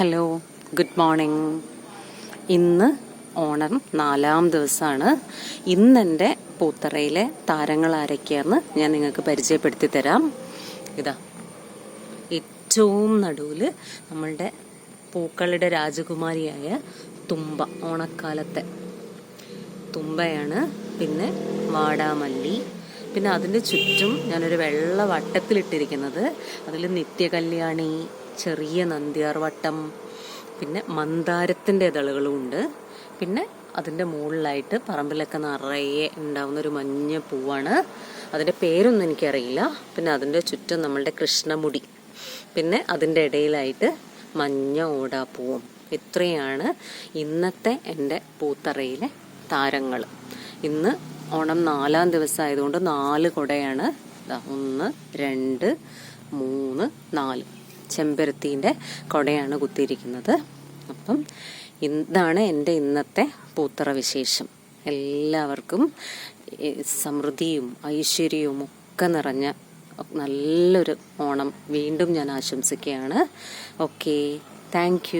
Hello good morning ഇന്ന് ഓണം നാലാം ദിവസമാണ്. ഇന്ന് എന്റെ പൂത്തറയിലെ താരങ്ങൾ ആരൊക്കെയാണെന്ന് ഞാൻ നിങ്ങൾക്ക് പരിചയപ്പെടുത്തി തരാം. ഇതാ ഏറ്റവും നടുവിൽ നമ്മളുടെ പൂക്കളുടെ രാജകുമാരിയായ തുമ്പ ഓണക്കാലത്തെ തുമ്പയാണ്. പിന്നെ വാടാമല്ലി പിന്നെ അതിന്റെ ചുറ്റും ഞാനൊരു വെള്ള വട്ടത്തിലിട്ടിരിക്കുന്നത്. അതിൽ നിത്യകല്യാണി ചെറിയ നന്ദ്യാർവട്ടം പിന്നെ മന്ദാരത്തിന്റെ ഇതളുകളും ഉണ്ട്. പിന്നെ അതിന്റെ മുകളിലായിട്ട് പറമ്പിലൊക്കെ നിറയെ ഉണ്ടാവുന്ന ഒരു മഞ്ഞ പൂവാണ്. അതിന്റെ പേരൊന്നും എനിക്കറിയില്ല. പിന്നെ അതിന്റെ ചുറ്റും നമ്മളുടെ കൃഷ്ണമുടി. പിന്നെ അതിന്റെ ഇടയിലായിട്ട് മഞ്ഞ ഓടാപ്പൂവും. ഇത്രയാണ് ഇന്നത്തെ എന്റെ പൂത്തറയിലെ താരങ്ങൾ. ഇന്ന് ഓണം നാലാം ദിവസം ആയതുകൊണ്ട് നാല് കുടയാണ്. ഒന്ന് രണ്ട് മൂന്ന് നാല്. ചെമ്പരത്തീന്റെ കുടയാണ് കുത്തിയിരിക്കുന്നത്. അപ്പം ഇതാണ് എന്റെ ഇന്നത്തെ പൂത്തറ വിശേഷം എല്ലാവർക്കും സമൃദ്ധിയും ഐശ്വര്യവും ഒക്കെ നിറഞ്ഞ നല്ലൊരു ഓണം വീണ്ടും ഞാൻ ആശംസിക്കുകയാണ്. Okay thank